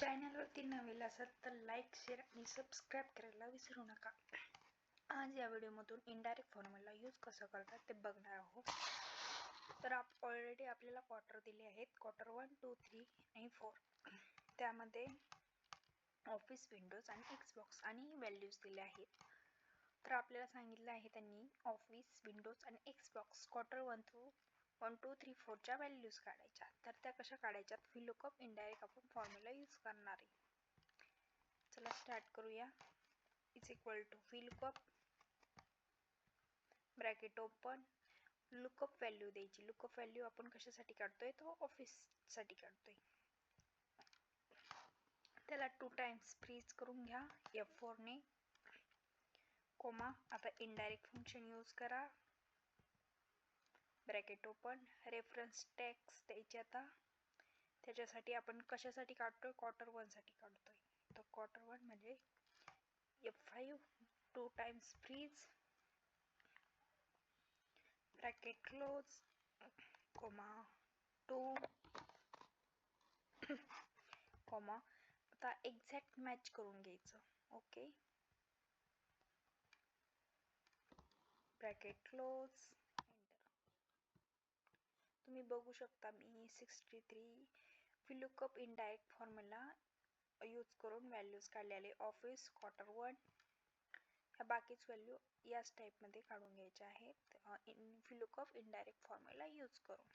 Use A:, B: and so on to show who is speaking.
A: चॅनलवरती नवीन असाल तर लाईक शेअर आणि सबस्क्राईब करायला विसरू नका. आज या व्हिडिओमधून इनडायरेक्ट फॉर्म्युला यूज कसं करतात ते बघणार आहोत. तर आप ऑलरेडी आपल्याला क्वार्टर दिले आहेत. क्वार्टर वन टू थ्री आणि फोर त्यामध्ये ऑफिस विंडोज आणि एक्सबॉक्स आणि व्हॅल्यूज दिले आहेत. तर आपल्याला सांगितलं आहे त्यांनी ऑफिस विंडोज आणि Xbox quarter one through one two three फोरच्या values काढायच्या. तर त्या कशा काढायच्यात? व्ही लुकअप इनडायरेक्ट आपण फॉर्म्युला यूज करणार. आहे चला स्टार्ट करूया. Is equal to V lookup bracket open lookup value द्यायची. लुकअप व्हॅल्यू आपण कशासाठी काढतोय? तो ऑफिससाठी काढतोय. त्याला टू टाइम्स फ्रीज करून घ्या. एफ फोरने कोमा आता इनडायरेक्ट फंक्शन यूज करा. ब्रॅकेट ओपन रेफरन्स टॅक्स द्यायचे आता. त्याच्यासाठी आपण कशासाठी काढतोय? क्वार्टर वनसाठी काढतोय. तर क्वार्टर वन म्हणजे F five two times freeze bracket close comma two comma आता एक्झॅक्ट मॅच करून घ्यायचं. ओके ब्रॅकेट क्लोज तुम्ही बघू शकता मी sixty three V lookup indirect formula use करून व्हॅल्यूज काढलेले ऑफिस क्वार्टर वन ह्या बाकीच व्हॅल्यू याच टाईपमध्ये काढून घ्यायच्या आहेत. In V lookup indirect formula use करून.